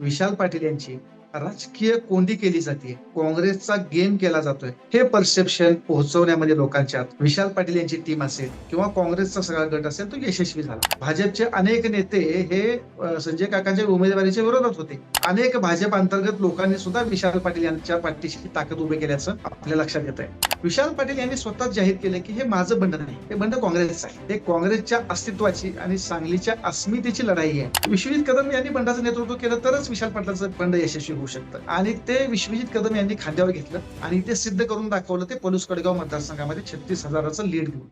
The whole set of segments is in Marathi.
विशाल पाटील यांची. राजकीय कोंडी केली जाते. काँग्रेसचा गेम केला जातोय. हे परसेप्शन पोहोचवण्यामध्ये लोकांच्या विशाल पाटील यांची टीम असेल किंवा काँग्रेसचा सगळा गट असेल तो यशस्वी झाला. भाजपचे अनेक नेते हे संजय काकांच्या उमेदवारीच्या विरोधात होते. अनेक भाजप अंतर्गत लोकांनी सुद्धा विशाल पाटील यांच्या पाठीशी ताकद उभी केल्याचं आपल्या लक्षात येत आहे विशाल पाटील यांनी स्वतः जाहीर केले की हे माझं बंड नाही हे बंड काँग्रेसचं आहे. हे काँग्रेसच्या अस्तित्वाची आणि सांगलीच्या अस्मितेची लढाई आहे. विश्वजित कदम यांनी बंडाचं नेतृत्व केलं तरच विशाल पाटलाचं बंड यशस्वी होऊ शकतं. आणि ते विश्वजित कदम यांनी खांद्यावर घेतलं आणि ते सिद्ध करून दाखवलं ते पलूस कडगाव मतदारसंघामध्ये छत्तीस हजाराचं लीड घेऊन.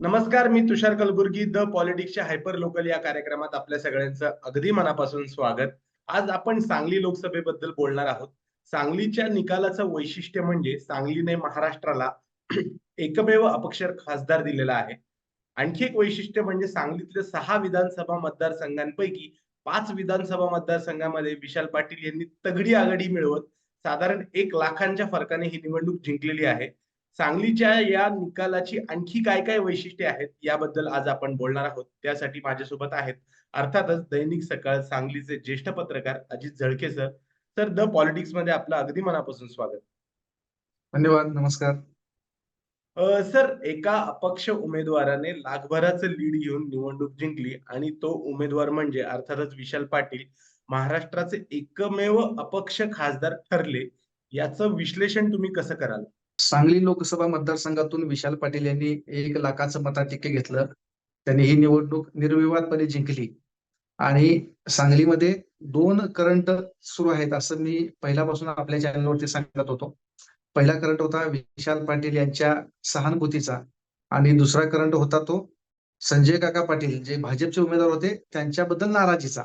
नमस्कार मी तुषार कलबुर्गी द पॉलिटिक्सच्या हायपर लोकल या कार्यक्रमात आपल्या सगळ्यांचं अगदी मनापासून स्वागत. आज आपण सांगली लोकसभेबद्दल बोलणार आहोत. सांगलीच्या निकालाचं वैशिष्ट्य म्हणजे सांगलीने महाराष्ट्राला एकमेव अपक्ष खासदार दिलेला आहे. आणखी एक वैशिष्ट्य म्हणजे सांगलीतल्या सहा विधानसभा मतदारसंघांपैकी पाच विधानसभा मतदारसंघामध्ये विशाल पाटील यांनी तगडी आघाडी मिळवत साधारण एक लाखांच्या फरकाने ही निवडणूक जिंकलेली आहे. सांगलीच्या या निकालाची आणखी काय काय वैशिष्ट्ये आहेत याबद्दल आज आपण बोलणार आहोत. त्यासाठी माझ्यासोबत आहेत अर्थातच दैनिक सकाळ सांगलीचे ज्येष्ठ पत्रकार अजित झळके सर तर द पॉलिटिक्समध्ये आपलं अगदी मनापासून स्वागत. धन्यवाद नमस्कार. सर एका अपक्ष उमेदवाराने लाखभराचं लीड घेऊन निवडणूक जिंकली आणि तो उमेदवार म्हणजे अर्थातच विशाल पाटील महाराष्ट्राचे एकमेव अपक्ष खासदार ठरले. याचं विश्लेषण तुम्ही कसं कराल? सांगली लोकसभा मतदारसंघातून विशाल पाटील यांनी एक लाखाचं मताधिक्य घेतलं. त्यांनी ही निवडणूक निर्विवादपणे जिंकली. आणि सांगलीमध्ये दोन करंट सुरू आहेत असं मी पहिल्यापासून आपल्या चॅनलवरती सांगत होतो. पहिला करंट होता विशाल पाटील यांच्या सहानुभूतीचा आणि दुसरा करंट होता तो संजय काका पाटील जे भाजपचे उमेदवार होते त्यांच्याबद्दल नाराजीचा.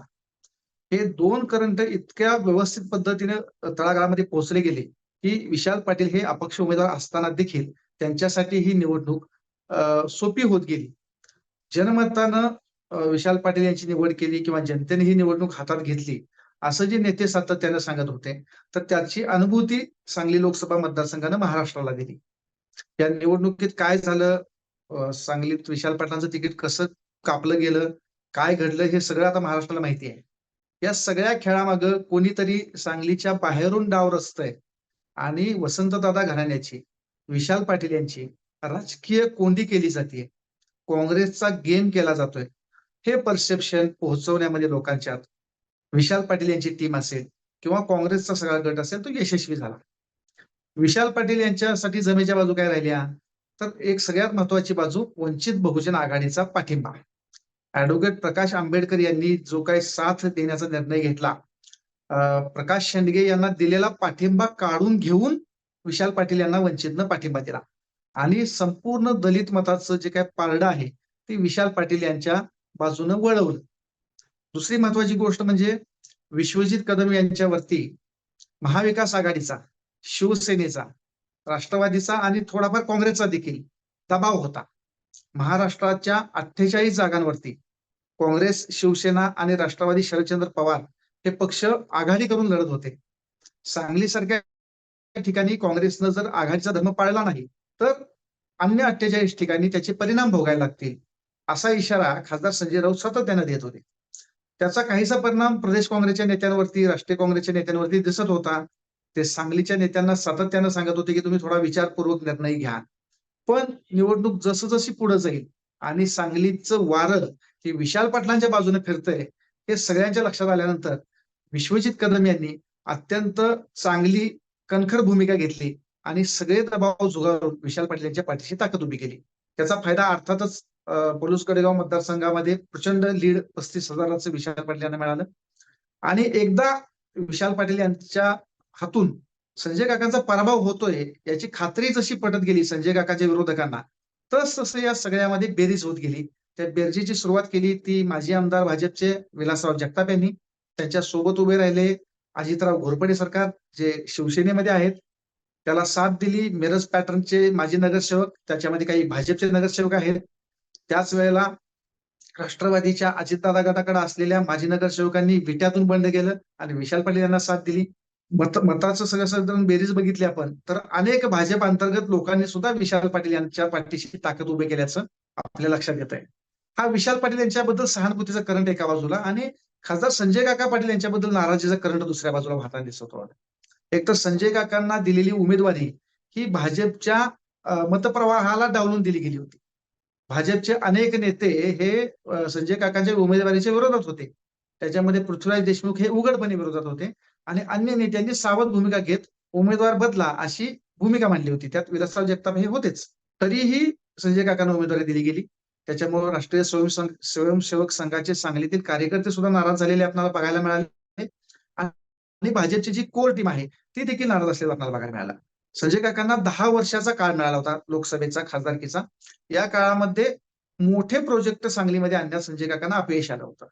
हे दोन करंट इतक्या व्यवस्थित पद्धतीने तळागाळामध्ये पोहोचले गेले की विशाल पाटील हे अपक्ष उमेदवार असताना देखील त्यांच्यासाठी ही निवडणूक सोपी होत गेली. जनमतानं विशाल पाटील यांची निवड केली किंवा जनतेने ही निवडणूक हातात घेतली असं जे नेते सातत्याने सांगत होते तर त्याची अनुभूती सांगली लोकसभा मतदारसंघानं महाराष्ट्राला दिली. या निवडणुकीत काय झालं? सांगलीत विशाल पाटलांचं तिकीट कसं कापलं गेलं? काय घडलं? हे सगळं आता महाराष्ट्राला माहिती आहे. या सगळ्या खेळामागं कोणीतरी सांगलीच्या बाहेरून डाव रचतंय आणि वसंतदादा घराण्याची विशाल पाटील यांची राजकीय कोंडी केली जाते काँग्रेसचा गेम केला जातोय. हे परसेप्शन पोहोचवण्यामध्ये लोकांच्यात विशाल पाटील यांची टीम असेल किंवा काँग्रेसचा सगळा गट असेल तो यशस्वी झाला. विशाल पाटील यांच्यासाठी जमेच्या बाजू काय राहिल्या? तर एक सगळ्यात महत्वाची बाजू वंचित बहुजन आघाडीचा पाठिंबा. ऍडव्होकेट प्रकाश आंबेडकर यांनी जो काही साथ देण्याचा निर्णय घेतला प्रकाश शेंडगे यांना दिलेला पाठिंबा काढून घेऊन विशाल पाटील यांना वंचितनं पाठिंबा दिला. आणि संपूर्ण दलित मताचं जे काय पारडं आहे ते विशाल पाटील यांच्या बाजूनं वळवलं. दुसरी महत्वाची गोष्ट म्हणजे विश्वजित कदम यांच्यावरती महाविकास आघाडीचा शिवसेनेचा राष्ट्रवादीचा आणि थोडाफार काँग्रेसचा देखील दबाव होता. महाराष्ट्राच्या अठ्ठेचाळीस जागांवरती काँग्रेस शिवसेना आणि राष्ट्रवादी शरदचंद्र पवार हे पक्ष आघाडी करून लढत होते. सांगलीसारख्या ठिकाणी काँग्रेसनं जर आघाडीचा धर्म पाळला नाही तर अन्य अठ्ठेचाळीस ठिकाणी त्याचे परिणाम भोगायला लागतील असा इशारा खासदार संजय राऊत सातत्यानं देत होते. त्याचा काहीसा परिणाम प्रदेश काँग्रेसच्या नेत्यांवरती राष्ट्रीय काँग्रेसच्या नेत्यांवरती दिसत होता. ते सांगलीच्या नेत्यांना सातत्यानं सांगत होते की तुम्ही थोडा विचारपूर्वक निर्णय घ्या. पण निवडणूक जसं जशी पुढे जाईल आणि सांगलीचं वारं हे विशाल पाटलांच्या बाजूने फिरतंय हे सगळ्यांच्या लक्षात आल्यानंतर विश्वजित कदम यांनी अत्यंत चांगली कणखर भूमिका घेतली आणि सगळे दबाव झुगारून विशाल पाटील यांच्या पाठीशी ताकद उभी केली. त्याचा फायदा अर्थातच पलूस कडेगाव मतदारसंघामध्ये प्रचंड लीड पस्तीस हजाराचं विशाल पाटील यांना मिळालं. आणि एकदा विशाल पाटील यांच्या हातून संजय काकांचा पराभव होतोय याची खात्री जशी पटत गेली संजय काकाच्या विरोधकांना तस तसं या सगळ्यामध्ये बेरीज होत गेली. त्या बेरजेची सुरुवात केली ती माजी आमदार भाजपचे विलासराव जगताप यांनी. त्यांच्यासोबत उभे राहिले अजितराव घोरपडे सरकार जे शिवसेनेमध्ये आहेत. त्याला साथ दिली मिरज पॅटर्नचे माजी नगरसेवक त्याच्यामध्ये काही भाजपचे नगरसेवक आहेत. त्याच वेळेला राष्ट्रवादीच्या अजितदादा गटाकडे असलेल्या माजी नगरसेवकांनी विट्यातून बंड केलं आणि विशाल पाटील यांना साथ दिली. मत मताचं सगळं सगळं बेरीज बघितली आपण. तर अनेक भाजप अंतर्गत लोकांनी सुद्धा विशाल पाटील यांच्या पाठीशी ताकद उभे केल्याचं आपल्या लक्षात येत आहे. हा विशाल पाटील यांच्याबद्दल सहानुभूतीचा करंट एका बाजूला आणि खासदार संजय काका पाटील यांच्याबद्दल नाराजीचा करंट दुसऱ्या बाजूला वाहताना दिसत होता एक तर संजय काकांना दिलेली उमेदवारी ही भाजपच्या मतप्रवाहाला डावलून दिली गेली होती. भाजपचे अनेक नेते हे संजय काकांच्या उमेदवारीच्या विरोधात होते. त्याच्यामध्ये पृथ्वीराज देशमुख हे उघडपणे विरोधात होते आणि अन्य नेत्यांनी सावध भूमिका घेत उमेदवार बदला अशी भूमिका मांडली होती. त्यात विलासराव जगताप हे होतेच. तरीही संजय काकांना उमेदवारी दिली गेली. त्याच्यामुळे राष्ट्रीय स्वयंसंघ स्वयंसेवक संघाचे सांगलीतील कार्यकर्ते सुद्धा नाराज झालेले आपल्याला बघायला मिळाले. आणि भाजपची जी कोर टीम आहे ती देखील नाराज असलेला आपल्याला बघायला मिळाला. संजय काकांना दहा वर्षाचा काळ मिळाला होता लोकसभेचा खासदारकीचा. या काळामध्ये मोठे प्रोजेक्ट सांगलीमध्ये आणण्यात संजय काकांना अपयश आलं होतं.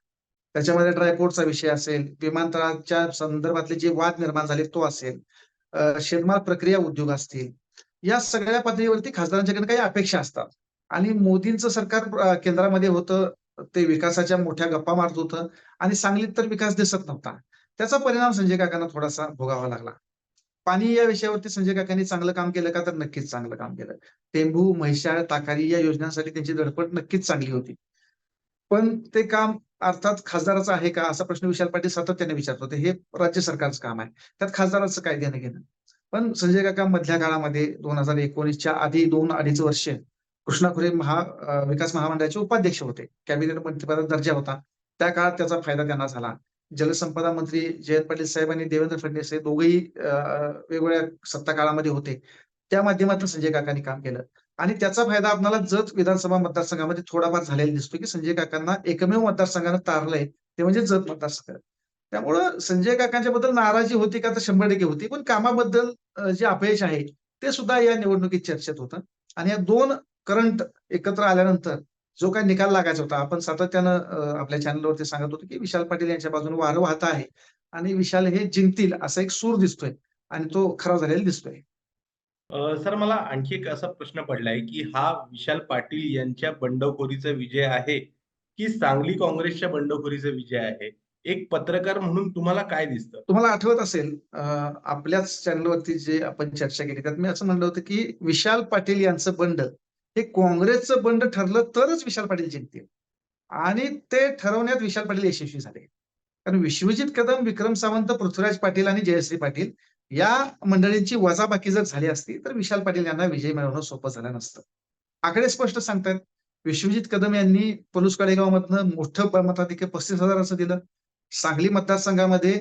त्याच्यामध्ये ड्रायपोर्टचा विषय असेल विमानतळाच्या संदर्भातले जे वाद निर्माण झाले तो असेल शेतमाल प्रक्रिया उद्योग असतील या सगळ्या पातळीवरती खासदारांच्याकडे काही अपेक्षा असतात. आणि मोदींचं सरकार केंद्रामध्ये होतं ते विकासाच्या मोठ्या गप्पा मारत होतं आणि सांगलीत तर विकास दिसत नव्हता. त्याचा परिणाम संजय काकांना थोडासा भोगावा लागला. पाणी या विषयावरती संजय काकांनी चांगलं काम केलं का? तर नक्कीच चांगलं काम केलं. टेंभू म्हैशाळ ताकारी या योजनांसाठी त्यांची धडपड नक्कीच चांगली होती. पण ते काम अर्थात खासदाराचं आहे का? असा प्रश्न विशाल पाटील सातत्याने विचारत. होते हे राज्य सरकारचं काम आहे. त्यात खासदाराचं काय देणं घेणं? पण संजय काका मधल्या काळामध्ये दोन हजार एकोणीसच्या आधी दोन अडीच वर्ष कृष्णा खुरे महा विकास महामंडळाचे उपाध्यक्ष होते. कॅबिनेट मंत्रिपदाचा दर्जा होता. त्या काळात त्याचा फायदा त्यांना झाला. जलसंपदा मंत्री जयंत पाटील साहेब आणि देवेंद्र फडणवीस हे दोघेही वेगवेगळ्या सत्ता काळामध्ये होते. त्या माध्यमातून संजय काकांनी काम केलं. आणि त्याचा फायदा आपल्याला जत विधानसभा मतदारसंघामध्ये थोडाफार झालेला दिसतो की संजय काकांना एकमेव मतदारसंघानं तारलंय ते म्हणजे जत मतदारसंघ त्यामुळं संजय काकांच्या बद्दल नाराजी होती का तर शंभर टक्के होती पण कामाबद्दल जे अपयश आहे ते सुद्धा या निवडणुकीत चर्चेत होतं. आणि या दोन करंट एकत्र आल्यानंतर जो काही निकाल लागायचा होता आपण सातत्यानं आपल्या चॅनलवरती सांगत होतो की विशाल पाटील यांच्या बाजूने वारं वाहत आहे आणि विशाल हे जिंकतील असा एक सूर दिसतोय आणि तो खरा झालेला दिसतोय. सर मला आणखी एक असा प्रश्न पडलाय की हा विशाल पाटील यांच्या बंडखोरीचा विजय आहे की सांगली काँग्रेसच्या बंडखोरीचा विजय आहे? एक पत्रकार म्हणून तुम्हाला काय दिसतं? तुम्हाला आठवत असेल आपल्याच चॅनलवरती जे आपण चर्चा केली त्यात मी असं म्हणलं होतं की विशाल पाटील यांचं बंड हे काँग्रेसचं बंड ठरलं तरच विशाल पाटील जिंकतील. आणि ते ठरवण्यात विशाल पाटील यशस्वी झाले. कारण विश्वजित कदम विक्रम सावंत पृथ्वीराज पाटील आणि जयश्री पाटील या मंडळींची वजाबाकी जर झाली असती तर विशाल पाटील यांना विजय मिळवणं सोपं झालं नसतं. आकडे स्पष्ट सांगतायत. विश्वजित कदम यांनी पलूस कडेगावमधनं मोठं मताधिक्य पस्तीस हजार असं दिलं. सांगली मतदारसंघामध्ये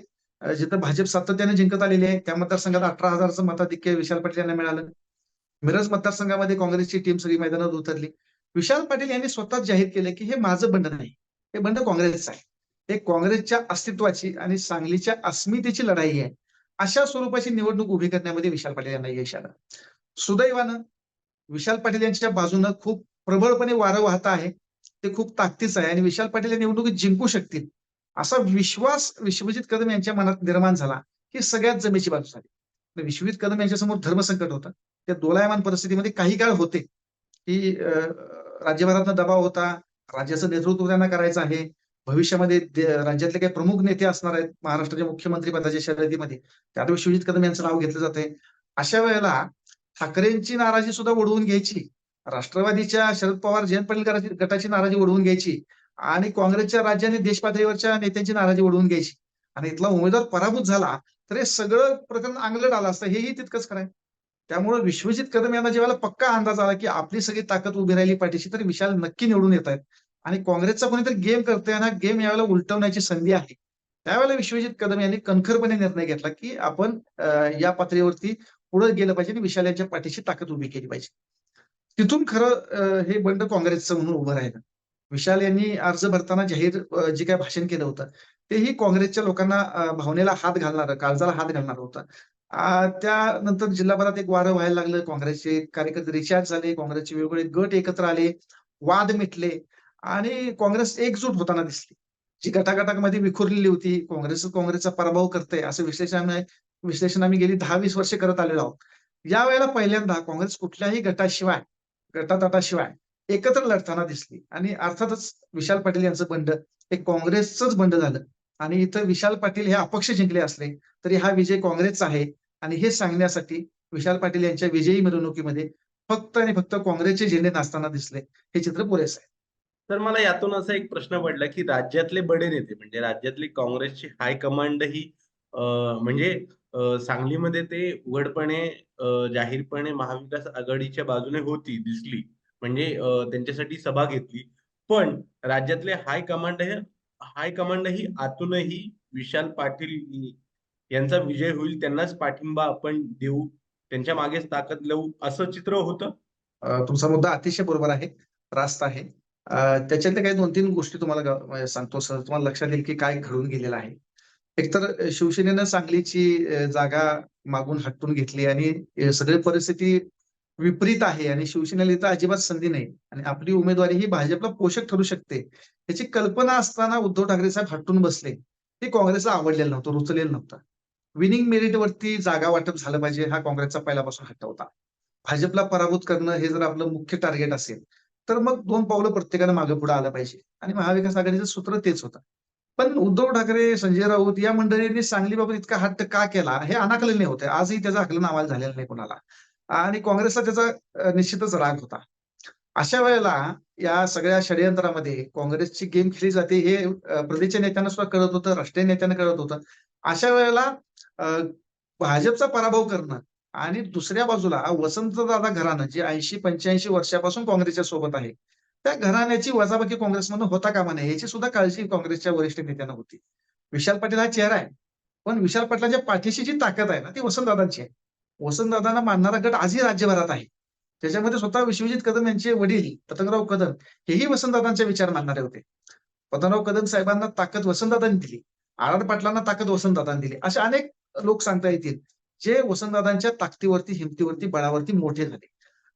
जिथं भाजप सातत्याने जिंकत आलेली आहे त्या मतदारसंघात अठरा हजारचं मताधिक्य विशाल पाटील यांना मिळालं. मिरज मतदारसंघामध्ये काँग्रेसची टीम सगळी मैदानात उतरली. विशाल पाटील यांनी स्वतःच जाहीर केलं की हे माझं बंड नाही. हे बंड काँग्रेसचं आहे. हे काँग्रेसच्या अस्तित्वाची आणि सांगलीच्या अस्मितेची लढाई आहे. अशा स्वरूपाची निवडणूक उभी करण्यामध्ये विशाल पाटील यांना यश आलं. सुदैवानं विशाल पाटील यांच्या बाजूनं खूप प्रबळपणे वारं वाहत आहे. ते खूप ताकदीचं आहे आणि विशाल पाटील या निवडणुकीत जिंकू शकतील. असा विश्वास विश्वजित कदम यांच्या मनात निर्माण झाला ही सगळ्यात जमेची बाजू झाली. विश्वजित कदम यांच्यासमोर धर्मसंकट होता. त्या दोलायमान परिस्थितीमध्ये काही काळ होते की अं, राज्यभरातनं दबाव होता राज्याचं नेतृत्व त्यांना करायचं आहे. भविष्यामध्ये राज्यातले काही प्रमुख नेते असणार आहेत महाराष्ट्राच्या मुख्यमंत्री पदाच्या शर्यतीमध्ये. त्यात विश्वजित कदम यांचं नाव घेतलं जाते अशा वेळेला ठाकरेंची नाराजी सुद्धा ओढवून घ्यायची. राष्ट्रवादीच्या शरद पवार जयंत पाटील गटाची- नाराजी ओढवून घ्यायची. आणि काँग्रेसच्या राज्याने देशपातळीवरच्या देश नेत्यांची नाराजी ओढवून घ्यायची. आणि इथला उमेदवार पराभूत झाला तर हे सगळं प्रकरण अंगलट आलं असतं. हेही तितकंच खरं त्यामुळे विश्वजित कदम यांना जेव्हा पक्का अंदाज आला की आपली सगळी ताकद उभी राहिली पाठीशी तर विशाल नक्की निवडून येत आहेत. आणि काँग्रेसचा कोणीतरी गेम करतोय आणि गेम यावेळेला उलटवण्याची संधी आहे. त्यावेळेला विश्वजित कदम यांनी कणखरपणे निर्णय घेतला की आपण या पातळीवरती पुढे गेलं पाहिजे आणि विशाल यांच्या पाठीशी ताकद उभी केली पाहिजे. तिथून खरं हे बंड काँग्रेसचं म्हणून उभं राहिलं. विशाल यांनी अर्ज भरताना जाहीर जे काही भाषण केलं होतं तेही काँग्रेसच्या लोकांना भावनेला हात घालणार काळजाला हात घालणार होता. त्यानंतर जिल्हाभरात एक वारं व्हायला लागलं. काँग्रेसचे कार्यकर्ते रिचार्ज झाले काँग्रेसचे वेगवेगळे गट एकत्र आले वाद मिटले आणि काँग्रेस एकजूट होताना दिसली. जी गटागटामध्ये विखुरलेली होती काँग्रेस काँग्रेसचा पराभव करते असं विश्लेषण विश्लेषण आम्ही गेली दहा वीस वर्षे करत आलेलो आहोत. या वेळेला पहिल्यांदा काँग्रेस कुठल्याही गटाशिवाय गटातटाशिवाय एकत्र लढताना दिसली. आणि अर्थातच विशाल पाटील यांचं बंड हे काँग्रेसचंच बंड झालं. आणि इथं विशाल पाटील हे अपक्ष जिंकले असले तरी हा विजय काँग्रेसचा आहे. आणि हे सांगण्यासाठी विशाल पाटील यांच्या विजयी मिरवणुकीमध्ये फक्त आणि फक्त काँग्रेसचे झेंडे नाचताना दिसले हे चित्र पुरेसं आहे. तर मला यातून असा एक प्रश्न पडला की राज्यातले बडे नेते म्हणजे राज्यातली काँग्रेसची हायकमांड ही म्हणजे सांगलीमध्ये ते उघडपणे जाहीरपणे महाविकास आघाडीच्या बाजूने होती दिसली. म्हणजे त्यांच्यासाठी सभा घेतली. पण राज्यातले हायकमांड हे हायकमांड ही आतूनही विशाल पाटील यांचा विजय होईल त्यांनाच पाठिंबा आपण देऊ त्यांच्या मागेच ताकद लावू असं चित्र होतं. तुमचा मुद्दा अतिशय बरोबर आहे रास्त आहे. अं, त्याच्यातल्या काही दोन तीन गोष्टी तुम्हाला सांगतो सर. तुम्हाला लक्षात येईल की काय घडून गेलेलं आहे. एकतर शिवसेनेनं सांगलीची जागा मागून हटून घेतली आणि सगळी परिस्थिती विपरीत आहे आणि शिवसेनेला इथं अजिबात संधी नाही. आणि आपली उमेदवारी ही भाजपला पोषक ठरू शकते. याची कल्पना असताना उद्धव ठाकरे साहेब हटून बसले. हे काँग्रेसला आवडलेलं नव्हतं रुचलेलं नव्हतं. विनिंग मेरिटवरती जागा वाटप झालं पाहिजे हा काँग्रेसचा पहिल्यापासून हट्ट होता. भाजपला पराभूत करणं हे जर आपलं मुख्य टार्गेट असेल तर मग दोन पावलं प्रत्येकानं मागे पुढे आलं पाहिजे. आणि महाविकास आघाडीचं सूत्र तेच होतं. पण उद्धव ठाकरे संजय राऊत या मंडळींनी सांगलीबाबत इतका हट्ट का केला हे अनाकलनीय होते. आजही त्याचा आकलन आम्हाला झालेला नाही कोणाला. आणि काँग्रेसला त्याचा निश्चितच राग होता. अशा वेळेला या सगळ्या षडयंत्रामध्ये काँग्रेसची गेम खेळली जाते हे अं, प्रदेशच्या नेत्यांना सुद्धा कळत होतं राष्ट्रीय नेत्यांना कळत होतं. अशा वेळेला भाजपचा पराभव करणं आणि दुसऱ्या बाजूला वसंतदादा घराणं जे ऐंशी पंच्याऐंशी वर्षापासून काँग्रेसच्या सोबत आहे त्या घराण्याची वजाबाकी काँग्रेसमधून होता कामा नये याची सुद्धा काळजी काँग्रेसच्या वरिष्ठ नेत्यांना होती. विशाल पाटील हा चेहरा आहे पण विशाल पाटलांच्या पाठीशी जी ताकद आहे ना ती वसंतदादांची आहे. वसंतदादांना मानणारा गट आजही राज्यभरात आहे. त्याच्यामध्ये स्वतः विश्वजित कदम यांचे वडील पतंगराव कदम हेही वसंतदादांचे विचार मानणारे होते. पतंगराव कदम साहेबांना ताकद वसंतदादांनी दिली. आर पाटलांना ताकद वसंतदादांनी दिली. असे अनेक लोक सांगता येतील जे वसंतदादांच्या ताकदीवरती हिमतीवरती बळावरती मोठे झाले.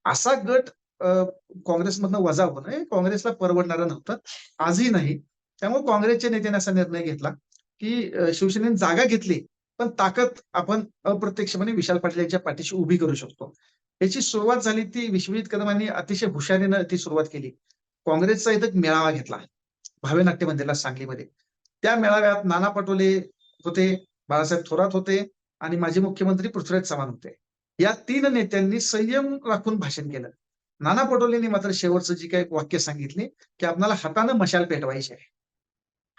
असा गट अं, काँग्रेसमधनं वजा होणं हे काँग्रेसला परवडणारं नव्हतं. आजही नाही. त्यामुळे काँग्रेसच्या नेत्याने असा निर्णय घेतला की शिवसेनेने जागा घेतली. पण ताकद आपण अप्रत्यक्षपणे म्हणजे विशाल पाटील यांच्या पाठीशी उभी करू शकतो. याची सुरुवात झाली ती विश्वजित कदमांनी अतिशय हुशारीनं ती सुरुवात केली. काँग्रेसचा इथं एक मेळावा घेतला. भावे नाट्य मंदिरला सांगलीमध्ये. त्या मेळाव्यात नाना पटोले होते बाळासाहेब थोरात होते आणि माजी मुख्यमंत्री पृथ्वीराज चव्हाण होते. या तीन नेत्यांनी संयम राखून भाषण केलं. नाना पटोलेंनी मात्र शेवटचं जी काही वाक्य सांगितले की आपल्याला हातानं मशाल पेटवायची आहे.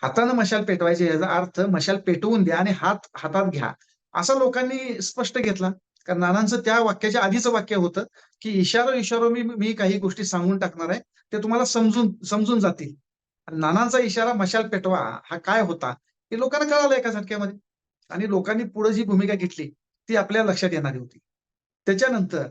हातानं मशाल पेटवायची याचा अर्थ मशाल पेटवून द्या आणि हात हातात घ्या. असा लोकांनी स्पष्ट घेतला. कारण नानांचं त्या वाक्याच्या आधीचं वाक्य होतं की इशारो इशारो मी मी काही गोष्टी सांगून टाकणार आहे ते तुम्हाला समजून समजून जातील. नानांचा इशारा मशाल पेटवा हा काय होता हे लोकांना कळालं एका झटक्यामध्ये. आणि लोकांनी पुढे जी भूमिका घेतली ती आपल्या लक्षात येणारी होती. त्याच्यानंतर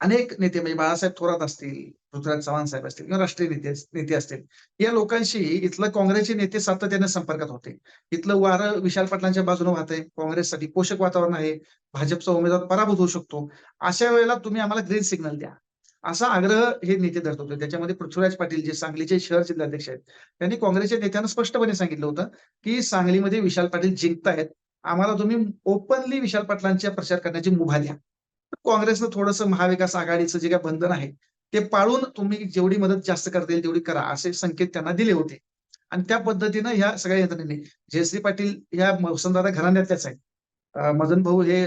अनेक नेते म्हणजे बाळासाहेब थोरात असतील पृथ्वीराज चव्हाण साहेब असतील किंवा राष्ट्रीय नेते नेते असतील या लोकांशी इथलं काँग्रेसचे नेते सातत्याने संपर्कात होते. इथलं वारं विशाल पाटलांच्या बाजूने वाहतंय काँग्रेससाठी पोषक वातावरण आहे भाजपचा उमेदवार पराभूत होऊ शकतो. अशा वेळेला तुम्ही आम्हाला ग्रीन सिग्नल द्या. असा आग्रह हे नेते धरत होते. त्याच्यामध्ये पृथ्वीराज पाटील जे सांगलीचे शहर जिल्हाध्यक्ष आहेत त्यांनी काँग्रेसच्या नेत्यांना स्पष्टपणे सांगितलं होतं की सांगलीमध्ये विशाल पाटील जिंकतायत. आम्हाला तुम्ही ओपनली विशाल पाटलांच्या प्रचार करण्याची मुभा द्या. काँग्रेसनं थोडंसं महाविकास आघाडीचं जे काय बंधन आहे ते पाळून तुम्ही जेवढी मदत जास्त करता येईल तेवढी करा असे संकेत त्यांना दिले होते. आणि त्या पद्धतीनं ह्या सगळ्या यंत्रणेने जयश्री पाटील ह्या वसंतदादा घराण्यातल्याच आहेत. मदन भाऊ हे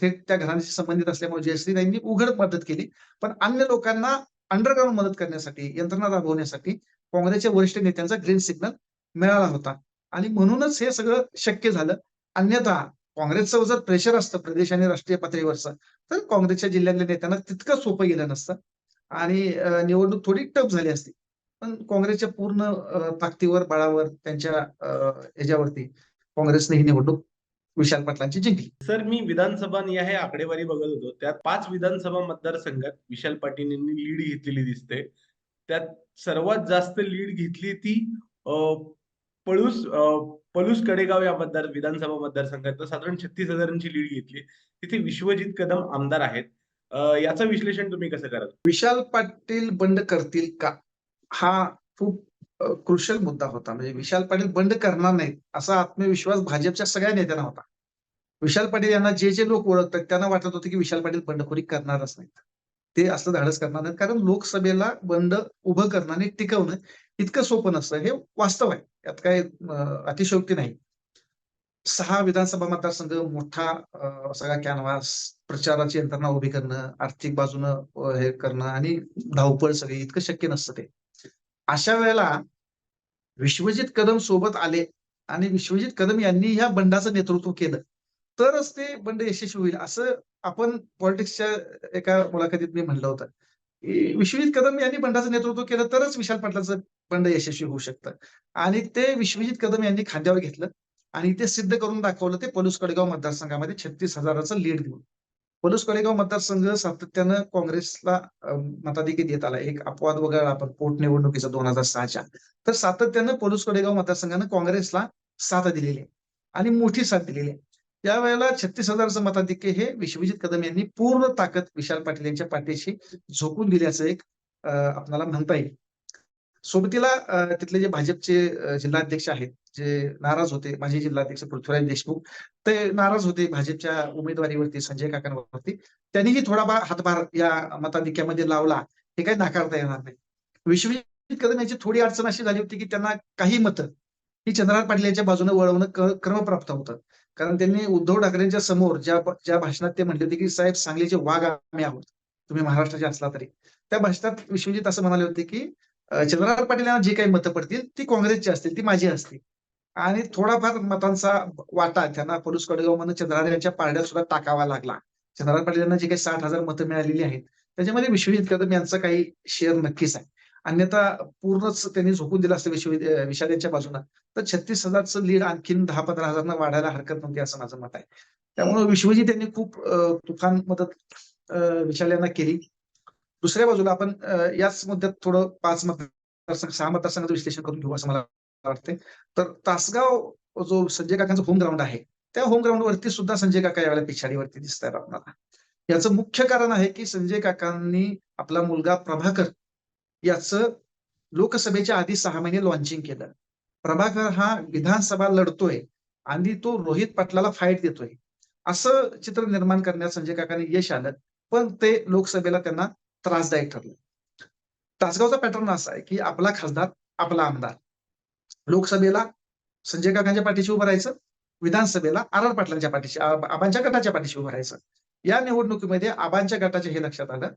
थेट त्या घराण्याशी संबंधित असल्यामुळे जयश्री यांनी उघड मदत केली. पण अन्य लोकांना अंडरग्राऊंड मदत करण्यासाठी यंत्रणा राबवण्यासाठी काँग्रेसच्या वरिष्ठ नेत्यांचा ग्रीन सिग्नल मिळाला होता. आणि म्हणूनच हे सगळं शक्य झालं. अन्यथा काँग्रेसचं जर प्रेशर असतं प्रदेश आणि राष्ट्रीय पातळीवरचं तर काँग्रेसच्या जिल्ह्यातल्या नेत्यांना तितकं सोपं गेलं नसतं. आणि निवडणूक थोडी टफ झाली असती. पण काँग्रेसच्या पूर्ण ताकदीवर बळावर त्यांच्या ह्याच्यावरती काँग्रेसने ही निवडणूक विशाल पाटलांची जिंकली. सर मी विधानसभा या हे आकडेवारी बघत होतो. त्यात पाच विधानसभा मतदारसंघात विशाल पाटील यांनी लीड घेतलेली दिसते. त्यात सर्वात जास्त लीड घेतली ती पळूस पळूस पलूस कडेगाव या मतदार विधानसभा मतदारसंघात. साधारण छत्तीस हजारांची लीड घेतली. तिथे विश्वजित कदम आमदार आहेत. याचं विश्लेषण तुम्ही कसं कराल विशाल पाटील बंड करतील का? हा खूप क्रुशल मुद्दा होता. म्हणजे विशाल पाटील बंड करणार नाहीत असा आत्मविश्वास भाजपच्या सगळ्या नेत्यांना होता. विशाल पाटील यांना जे जे लोक ओळखतात त्यांना वाटत होतं की विशाल पाटील बंडखोरी करणारच नाहीत. ते असं धाडस करणार नाहीत. कारण लोकसभेला बंड उभं करणं आणि टिकवणं इतकं सोपं नसतं. हे वास्तव आहे. यात काही अतिशयोक्ती नाही. सहा विधानसभा मतदारसंघ मोठा सगळा कॅनव्हास प्रचाराची यंत्रणा उभी करणं आर्थिक बाजूनं हे करणं आणि धावपळ सगळी इतकं शक्य नसतं ते. अशा वेळेला विश्वजित कदम सोबत आले आणि विश्वजित कदम यांनी ह्या बंडाचं नेतृत्व केलं. तरच ते बंड यशस्वी होईल असं आपण पॉलिटिक्सच्या एका मुलाखतीत मी म्हणलं होतं. विश्वजित कदम यांनी बंडाचं नेतृत्व केलं तरच विशाल पाटलाचं बंड यशस्वी होऊ शकतं. आणि ते विश्वजित कदम यांनी खांद्यावर घेतलं. आणि ते सिद्ध करून दाखवलं ते पलूस कडेगाव मतदारसंघामध्ये छत्तीस हजाराचं लीड देऊन पलूस कडेगाव मतदारसंघ सातत्यानं काँग्रेसला अं, देत आला एक अपवाद वगळला आपण पोटनिवडणुकीचा दोन हजार सहाच्या. तर सातत्यानं पलूस कडेगाव मतदारसंघानं काँग्रेसला साथ दिलेली आहे. आणि मोठी साथ दिलेली आहे. त्यावेळेला छत्तीस हजारचं मताधिक्य हे विश्वजित कदम यांनी पूर्ण ताकद विशाल पाटील यांच्या पाठीशी झोकून दिल्याचं एक आपणाला आपल्याला म्हणता येईल. सोबतीला तिथले जे भाजपचे जिल्हाध्यक्ष आहेत जे नाराज होते माजी जिल्हाध्यक्ष पृथ्वीराज देशमुख ते नाराज होते भाजपच्या उमेदवारीवरती संजय काकांवरती. त्यांनीही थोडाफार हातभार या मताधिक्यामध्ये लावला. हे काही नाकारता येणार नाही. विश्वजित कदम यांची थोडी अडचण अशी झाली होती की त्यांना काही मतं ही चंद्रकांत पाटील यांच्या बाजूने वळवणं क्रमप्राप्त होतं. कारण त्यांनी उद्धव ठाकरेंच्या समोर ज्या ज्या भाषणात ते म्हणले होते की साहेब सांगलीचे वाघ आम्ही आहोत. तुम्ही महाराष्ट्राचे असला तरी. त्या भाषणात विश्वजित असं म्हणाले होते की चंद्रकांत पाटील यांना जी काही मतं पडतील ती काँग्रेसची असतील ती माझी असतील. आणि थोडाफार मतांचा वाटा त्यांना पोलीस म्हणून चंद्रकांत यांच्या पारड्यात सुद्धा टाकावा लागला. चंद्रकांत पाटील यांना जी काही साठ हजार मतं मिळालेली आहेत त्याच्यामध्ये विश्वजित कदम यांचा काही शेअर नक्कीच आहे. अन्यथा पूर्णच त्यांनी झोकून दिलं असतं विश्व विशाल यांच्या बाजूला तर छत्तीस हजारचं लीड आणखीन दहा पंधरा हजारनं वाढायला हरकत नव्हती असं माझं मत आहे. त्यामुळे विश्वजीत यांनी खूप तुफान मदत विशाल यांना केली. दुसऱ्या बाजूला आपण याच मुद्द्यात थोडं पाच मतदारसंघ सहा मतदारसंघाचं विश्लेषण करून घेऊ असं मला वाटतंय. तर तासगाव जो संजय काकांचा होम ग्राउंड आहे त्या होम ग्राउंड वरती सुद्धा संजय काका यावेळेला पिछाडीवरती दिसत आहेत आपल्याला. याचं मुख्य कारण आहे की संजय काकांनी आपला मुलगा प्रभाकर याचं लोकसभेच्या आधी सहा महिने लॉन्चिंग केलं. प्रभाकर हा विधानसभा लढतोय आणि तो रोहित पाटलाला फाईट देतोय. असं चित्र निर्माण करण्यात संजय काकांनी यश आलं पण ते लोकसभेला त्यांना त्रासदायक ठरलं तासगावचा पॅटर्न असा आहे की आपला खासदार आपला आमदार. लोकसभेला संजय काकांच्या पाठीशी उभं राहायचं विधानसभेला आर आर पाटलांच्या पाठीशी आबांच्या गटाच्या पाठीशी उभं राहायचं. या निवडणुकीमध्ये आबांच्या गटाचे हे लक्षात आलं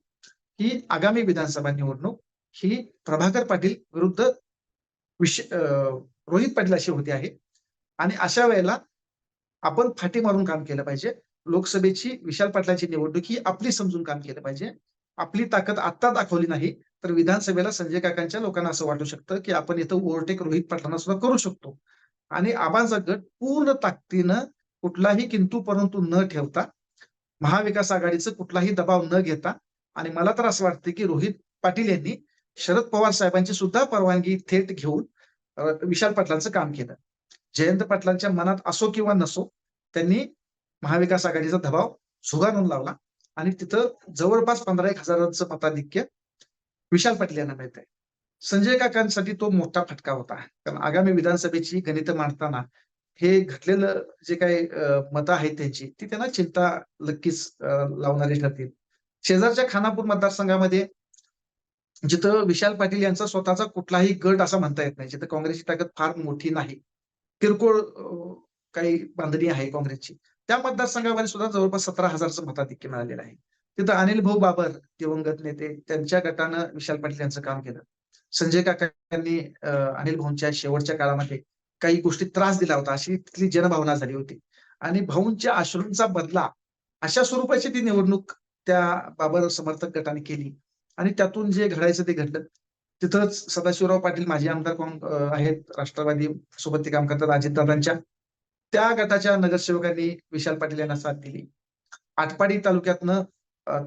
की आगामी विधानसभा निवडणूक ही प्रभाकर पाटील विरुद्ध विश अं, रोहित पाटील अशी होती आहे. आणि अशा वेळेला आपण फाटी मारून काम केलं पाहिजे. लोकसभेची विशाल पाटलांची निवडणूक ही आपली समजून काम केलं पाहिजे. आपली ताकद आत्ता दाखवली नाही तर विधानसभेला संजय काकांच्या लोकांना असं वाटू शकतं की आपण इथं ओव्हरटेक रोहित पाटलांना सुद्धा करू शकतो. आणि आबांचा गट पूर्ण ताकदीनं कुठलाही किंतू परंतु न ठेवता महाविकास आघाडीचं कुठलाही दबाव न घेता आणि मला तर असं वाटतं की रोहित पाटील यांनी शरद पवार साहेबांची सुद्धा परवानगी थेट घेऊन विशाल पाटलांचं काम केलं. जयंत पाटलांच्या मनात असो किंवा नसो त्यांनी महाविकास आघाडीचा दबाव झुगारून लावला. आणि तिथं जवळपास पंधरा एक हजारांचं मताधिक्य विशाल पाटील यांना मिळत आहे संजय काकांसाठी तो मोठा फटका होता. कारण आगामी विधानसभेची गणित मांडताना हे घटलेलं जे काही मतं आहेत त्यांची ती त्यांना चिंता नक्कीच लावणारी ठरतील. शेजारच्या खानापूर मतदारसंघामध्ये जिथं विशाल पाटील यांचा स्वतःचा कुठलाही गट असा म्हणता येत नाही जिथं काँग्रेसची ताकद फार मोठी नाही. किरकोळ काही बांधणी आहे काँग्रेसची. त्या मतदारसंघामध्ये सुद्धा जवळपास सतरा हजारचं मताधिक्य मिळालेलं आहे. तिथं अनिल भाऊ बाबर दिवंगत नेते त्यांच्या गटानं विशाल पाटील यांचं काम केलं. संजय काका यांनी अनिल भाऊंच्या शेवटच्या काळामध्ये काही गोष्टी त्रास दिला होता अशी तिथली जनभावना झाली होती. आणि भाऊंच्या अश्रूंचा बदला अशा स्वरूपाची ती निवडणूक त्या बाबर समर्थक गटाने केली. आणि त्यातून जे घडायचं ते घडलं. तिथंच सदाशिवराव पाटील माजी आमदार कोण आहेत राष्ट्रवादी सोबत ते काम करतात अजितदादांच्या. त्या गटाच्या नगरसेवकांनी विशाल पाटील यांना साथ दिली. आटपाडी तालुक्यातनं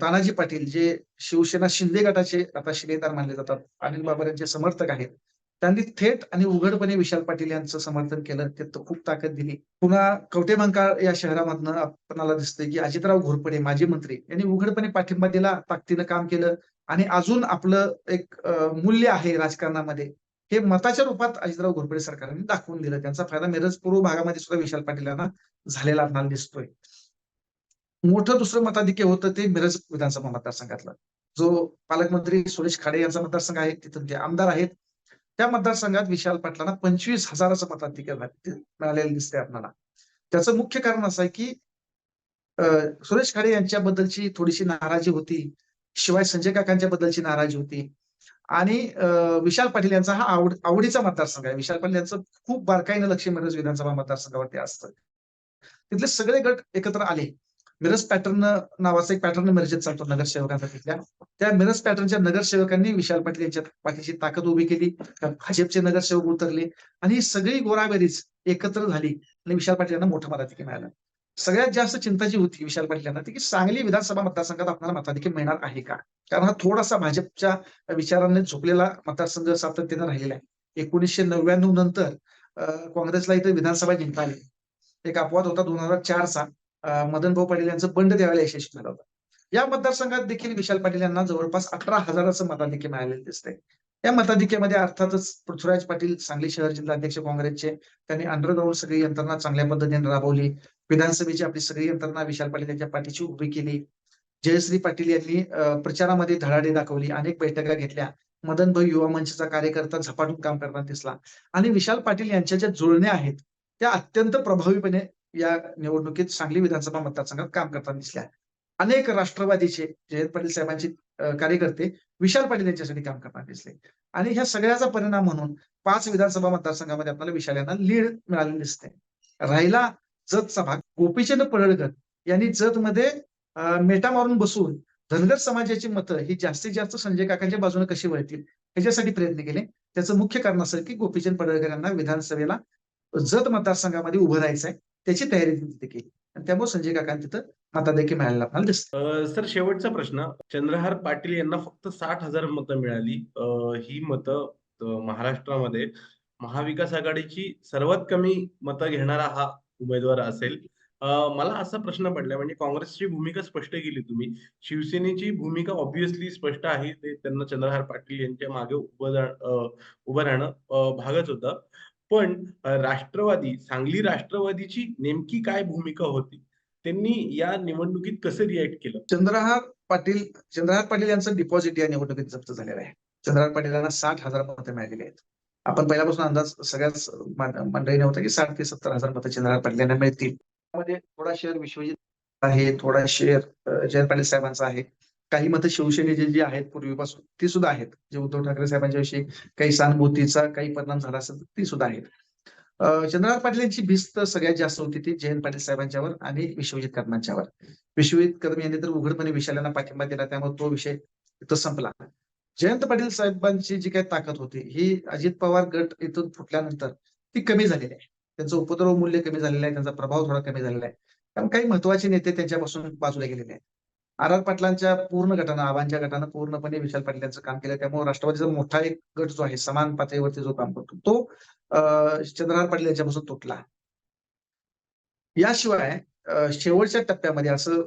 तानाजी पाटील जे शिवसेना शिंदे गटाचे आता शिलेदार मानले जातात अनिल बाबर यांचे समर्थक आहेत त्यांनी थेट आणि उघडपणे विशाल पाटील यांचं समर्थन केलं ते खूप ताकद दिली. पुन्हा कवटेमंकाळ या शहरामधनं आपणाला दिसतंय की अजितराव घोरपडे माजी मंत्री यांनी उघडपणे पाठिंबा दिला ताकदीनं काम केलं आणि अजून आपलं एक मूल्य आहे राजकारणामध्ये हे मताच्या रूपात अजितराव घोरपडे सरकारने दाखवून दिलं. त्यांचा फायदा मिरज पूर्व भागामध्ये सुद्धा विशाल पाटील यांना झालेला आपल्याला दिसतोय. मोठं दुसरं मताधिक्य होतं ते मिरज विधानसभा मतदारसंघातलं. जो पालकमंत्री सुरेश खाडे यांचा मतदारसंघ आहे तिथून ते आमदार आहेत त्या मतदारसंघात विशाल पाटलांना पंचवीस हजाराचं मताधिक्य मिळालेलं दिसतंय आपल्याला त्याचं मुख्य कारण असं आहे की सुरेश खाडे यांच्याबद्दलची थोडीशी नाराजी होती. शिवाय संजय काकांच्या बद्दलची नाराजी होती. आणि विशाल पाटील यांचा हा आवड आवडीचा मतदारसंघ आहे. विशाल पाटील यांचं खूप बारकाईनं लक्ष मिरज विधानसभा मतदारसंघावरती असतं. तिथले सगळे गट एकत्र आले. मिरज पॅटर्न नावाचा एक पॅटर्न मिरजेत चालतो नगरसेवकांचा तिथल्या. त्या मिरज पॅटर्नच्या नगरसेवकांनी विशाल पाटील यांच्या पाठीची ताकद उभी केली. भाजपचे नगरसेवक उतरले. आणि ही सगळी गोराबेरीज एकत्र झाली आणि विशाल पाटील यांना मोठं मराठी मिळालं. सगळ्यात जास्त चिंता जी होती विशाल पाटील यांना ती की सांगली विधानसभा मतदारसंघात आपल्याला मताधिक्य मिळणार आहे का? कारण हा थोडासा भाजपच्या विचारांनी झोपलेला मतदारसंघ सातत्यानं राहिलेला आहे. एकोणीसशे नव्याण्णव नंतर काँग्रेसला इथे विधानसभा जिंकता आली एक अपवाद होता दोन हजार चारचा मदन भाऊ पाटील यांचं बंड द्यायला यशस्वी झालं होतं. या मतदारसंघात देखील विशाल पाटील यांना जवळपास अठरा हजाराचं मताधिक्य मिळालेलं दिसतंय. या मताधिक्यामध्ये अर्थातच पृथ्वीराज पाटील सांगली शहर जिल्हा अध्यक्ष काँग्रेसचे त्यांनी अंडरग्राऊंड सगळी यंत्रणा चांगल्या पद्धतीने राबवली. विधानसभेची आपली सगळी यंत्रणा विशाल पाटील यांच्या पाठीची उभी केली. जयश्री पाटील यांनी प्रचारामध्ये धडाडे दाखवली अनेक बैठका घेतल्या. मदनभाई युवा मंचचा कार्यकर्ता झपाटून काम करताना दिसला. आणि विशाल पाटील यांच्या ज्या जुळण्या आहेत त्या अत्यंत प्रभावीपणे या निवडणुकीत सांगली विधानसभा मतदारसंघात काम करताना दिसल्या. अनेक राष्ट्रवादीचे जयंत पाटील साहेबांचे कार्यकर्ते विशाल पाटील यांच्यासाठी काम करताना दिसले. आणि ह्या सगळ्याचा परिणाम म्हणून पाच विधानसभा मतदारसंघामध्ये आपल्याला विशाल यांना लीड मिळालेली दिसते. राहिला जतचा भाग गोपीचंद पडळकर यांनी जतमध्ये मेटा मारून बसून धनगर समाजाची मतं ही जास्तीत जास्त संजय काकांच्या बाजूने कशी वळतील ह्याच्यासाठी प्रयत्न केले. त्याचं मुख्य कारण असं की गोपीचंद पडळकर यांना विधानसभेला जत मतदारसंघामध्ये उभं राहायचं आहे त्याची तयारी त्यांनी तिथे केली. आणि त्यामुळे संजय काकांना तिथं मताधिक्य मिळायला आपल्याला दिसतं. सर शेवटचा प्रश्न. चंद्रहार पाटील यांना फक्त साठ हजार मतं मिळाली. ही मतं महाराष्ट्रामध्ये महाविकास आघाडीची सर्वात कमी मतं घेणारा हा उमेदवार असेल. मला असा प्रश्न पडला म्हणजे काँग्रेसची भूमिका स्पष्ट केली तुम्ही. शिवसेनेची भूमिका ऑब्विसली स्पष्ट आहे ते त्यांना चंद्रहार पाटील यांच्या मागे उभं उभं राहणं भागच होतं. पण राष्ट्रवादी सांगली राष्ट्रवादीची नेमकी काय भूमिका होती? त्यांनी या निवडणुकीत कसं रिॲक्ट केलं? चंद्रहार पाटील चंद्रहार पाटील यांचं डिपॉझिट या निवडणुकीत जप्त झालेलं आहे. चंद्रहार पाटील यांना साठ हजार मतं मिळालेली आहेत. आपण पहिल्यापासून अंदाज सगळ्याच मंडळीने होता की साठ ते सत्तर हजार मतं चंद्रावर पडल्याने मिळतील. त्यामध्ये थोडा शेअर विश्वजित आहे थोडा शेअर जयंत पाटील साहेबांचा आहे. काही मतं शिवसेनेचे जे आहेत पूर्वीपासून ती सुद्धा आहेत. जे उद्धव ठाकरे साहेबांच्या विषयी काही सहानुभूतीचा काही परिणाम झाला असेल ती सुद्धा आहेत. चंद्रनाथ पाटील यांची भिस्त सगळ्यात जास्त होती ती जयंत पाटील साहेबांच्यावर आणि विश्वजित कदमांच्यावर विश्वजित कदम यांनी तर उघडपणे विशालांना पाठिंबा दिला त्यामुळे तो विषय तिथं संपला. जयंत पाटील साहेबांची जी काही ताकद होती ही अजित पवार गट इथून फुटल्यानंतर ती कमी झालेली आहे. त्यांचं उपद्रव मूल्य कमी झालेलं आहे त्यांचा प्रभाव थोडा कमी झालेला आहे. कारण काही महत्त्वाचे नेते त्यांच्यापासून बाजूला गेलेले आहेत. आर आर पाटलांच्या पूर्ण गटानं आव्हानच्या गटानं पूर्णपणे विशाल पाटील यांचं काम केलं. त्यामुळे राष्ट्रवादीचा मोठा एक गट जो आहे समान पातळीवरती जो काम करतो तो चंद्रहार पाटील यांच्यापासून तुटला. याशिवाय शेवटच्या टप्प्यामध्ये असं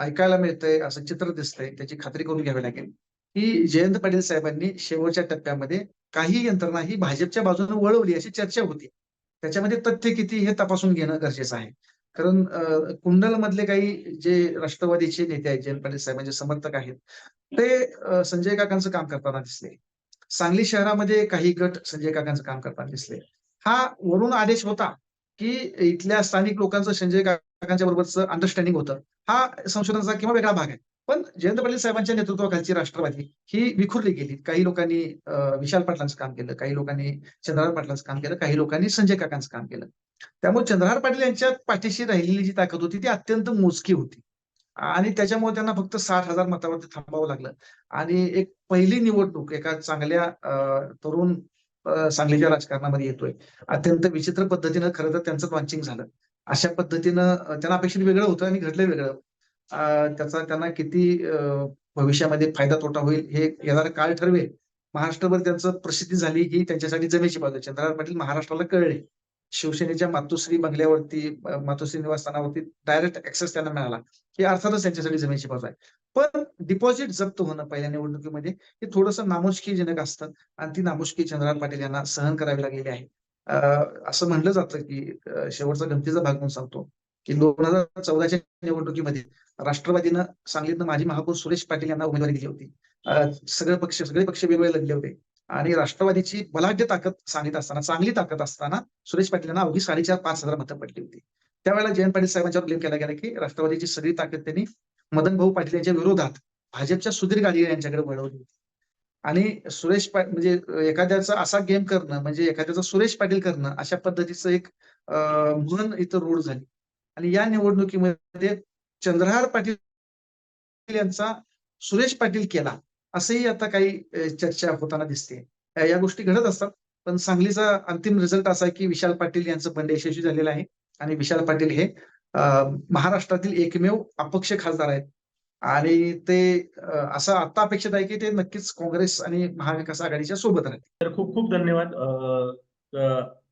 ऐकायला मिळतंय असं चित्र दिसतंय त्याची खात्री करून घ्यावी लागेल. की जयंत पाटील साहेबांनी शेवटच्या टप्प्यामध्ये काही यंत्रणा ही भाजपच्या बाजूने वळवली अशी चर्चा होती. त्याच्यामध्ये तथ्य किती हे तपासून घेणं गरजेचं आहे. कारण कुंडल मधले काही जे राष्ट्रवादीचे नेते आहेत जयंत पाटील साहेबांचे समर्थक आहेत ते संजय काकांचं काम करताना दिसले. सांगली शहरामध्ये काही गट संजय काकांचं काम करताना दिसले. हा वरून आदेश होता की इथल्या स्थानिक लोकांचं संजय काकांच्या बरोबरचं अंडरस्टँडिंग होतं. हा संशोधनाचा किंवा वेगळा भाग आहे. पण जयंत पाटील साहेबांच्या नेतृत्वाखालची राष्ट्रवादी ही विखुरली गेली. काही लोकांनी विशाल पाटलांचं काम केलं काही लोकांनी चंद्रहार पाटलांचं काम केलं काही लोकांनी संजय काकांचं काम केलं. त्यामुळे चंद्रहार पाटील यांच्या पाठीशी राहिलेली जी ताकद होती ती अत्यंत मोजकी होती. आणि त्याच्यामुळे त्यांना फक्त साठ हजार मतावरती थांबावं लागलं. आणि एक पहिली निवडणूक एका चांगल्या अं, तरुण सांगलीच्या राजकारणामध्ये येतोय. अत्यंत विचित्र पद्धतीनं खरं तर त्यांचं लॉन्चिंग झालं. अशा पद्धतीनं त्यांना अपेक्षित वेगळं होतं आणि घडलं वेगळं. त्याचा त्यांना किती भविष्यामध्ये फायदा तोटा होईल हे येणारा काळ ठरवेल. महाराष्ट्रभर त्यांचं प्रसिद्धी झाली ही त्यांच्यासाठी जमेची बाजू आहे. पाटील महाराष्ट्राला कळले. शिवसेनेच्या मातोश्री बंगल्यावरती मातोश्री निवासस्थानावरती डायरेक्ट ऍक्सेस त्यांना मिळाला. हे अर्थातच त्यांच्यासाठी जमेची बाजू आहे. पण डिपॉझिट जप्त होणं पहिल्या निवडणुकीमध्ये हे थोडंसं नामुष्कीजनक असतं आणि ती नामुष्की चंद्रकांत पाटील यांना सहन करावी लागलेली आहे. असं म्हणलं जातं की शेवटचा गमतीचा भाग म्हणून सांगतो की दोन हजार चौदाच्या निवडणुकीमध्ये राष्ट्रवादीनं सांगलीतनं माजी महापौर सुरेश पाटील यांना उमेदवारी दिली होती. सगळे पक्ष सगळे पक्ष वेगवेगळे लढले होते. आणि राष्ट्रवादीची बलाढ्य ताकद सांगलीत असताना चांगली ताकद असताना सुरेश पाटील यांना अवघी साडेचार पाच हजार मतं पडली होती. त्यावेळेला जयंत पाटील साहेबांच्यावर ब्लेम केला गेला की राष्ट्रवादीची सगळी ताकद त्यांनी मदन भाऊ पाटील यांच्या विरोधात भाजपच्या सुधीर गाडगे यांच्याकडे वळवली होती. आणि सुरेश पाटील म्हणजे एखाद्याचा असा गेम करणं म्हणजे एखाद्याचा सुरेश पाटील करणं अशा पद्धतीचं एक म्हणून इथं रूढ झाली. आणि या निवडणुकीमध्ये चंद्रहार पाटील यांचा सुरेश पाटील केला असंही आता काही चर्चा होताना दिसते. या गोष्टी घडत असतात पण सांगलीचा अंतिम रिझल्ट असा आहे की विशाल पाटील यांचं बंड यशस्वी झालेलं आहे आणि विशाल पाटील हे महाराष्ट्रातील एकमेव अपक्ष खासदार आहेत. आणि ते असं आता अपेक्षित आहे की ते नक्कीच काँग्रेस आणि महाविकास आघाडीच्या सोबत राहतील. तर खूप खूप धन्यवाद.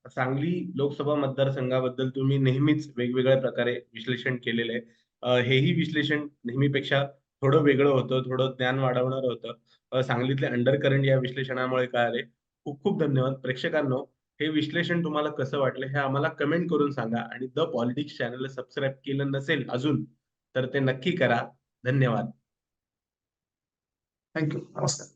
सांगली लोकसभा मतदारसंघाबद्दल तुम्ही नेहमीच वेगवेगळ्या प्रकारे विश्लेषण केलेलं आहे. हेही विश्लेषण नेहमीपेक्षा थोडं वेगळं होतं थोडं ज्ञान वाढवणार होतं. सांगलीतले अंडर करंट या विश्लेषणामुळे काय आले? खूप खूप धन्यवाद. प्रेक्षकांनो हे विश्लेषण तुम्हाला कसं वाटलं हे आम्हाला कमेंट करून सांगा आणि द पॉलिटिक्स चॅनल सबस्क्राईब केलं नसेल अजून तर ते नक्की करा. धन्यवाद. थँक्यू नमस्कार